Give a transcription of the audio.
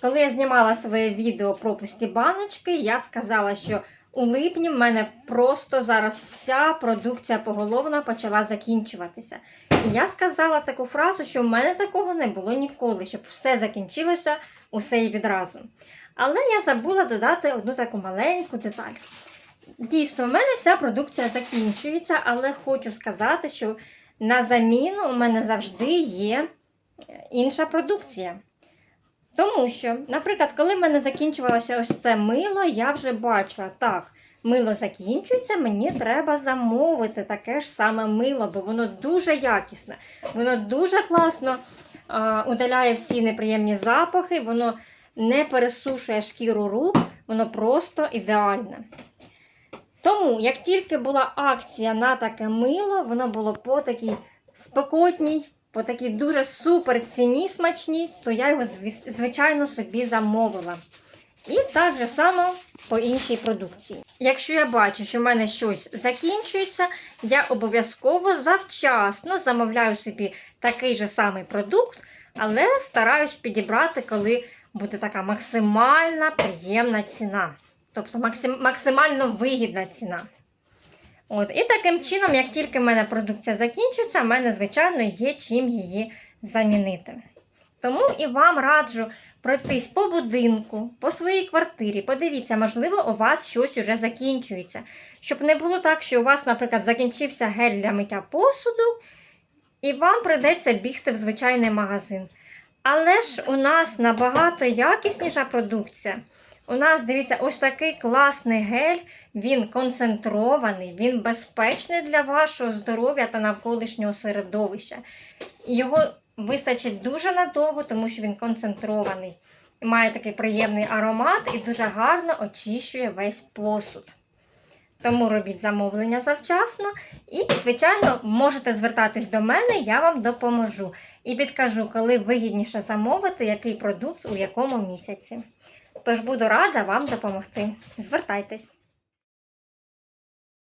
Коли я знімала своє відео про пусті баночки, я сказала, що у липні в мене просто зараз вся продукція поголовна почала закінчуватися. І я сказала таку фразу, що в мене такого не було ніколи, щоб все закінчилося усе і відразу. Але я забула додати одну таку маленьку деталь. Дійсно, в мене вся продукція закінчується, але хочу сказати, що на заміну у мене завжди є інша продукція. Тому що, наприклад, коли в мене закінчувалося ось це мило, я вже бачила, так, мило закінчується, мені треба замовити таке ж саме мило, бо воно дуже якісне, воно дуже класно а, удаляє всі неприємні запахи, воно не пересушує шкіру рук, воно просто ідеальне. Тому, як тільки була акція на таке мило, воно було по такій спекотній, по такій дуже супер ціні смачній, то я його, звичайно, собі замовила. І так же само по іншій продукції. Якщо я бачу, що в мене щось закінчується, я обов'язково завчасно замовляю собі такий же самий продукт, але стараюсь підібрати, коли буде така максимальна приємна ціна. Тобто максим, максимально вигідна ціна. От, і таким чином, як тільки в мене продукція закінчується, в мене, звичайно, є чим її замінити. Тому і вам раджу пройтись по будинку, по своїй квартирі. Подивіться, можливо, у вас щось уже закінчується. Щоб не було так, що у вас, наприклад, закінчився гель для миття посуду, і вам прийдеться бігти в звичайний магазин. Але ж у нас набагато якісніша продукція. У нас, дивіться, ось такий класний гель, він концентрований, він безпечний для вашого здоров'я та навколишнього середовища. Його вистачить дуже надовго, тому що він концентрований. Має такий приємний аромат і дуже гарно очищує весь посуд. Тому робіть замовлення завчасно. І, звичайно, можете звертатись до мене, я вам допоможу. І підкажу, коли вигідніше замовити, який продукт у якому місяці. Тож буду рада вам допомогти. Звертайтесь.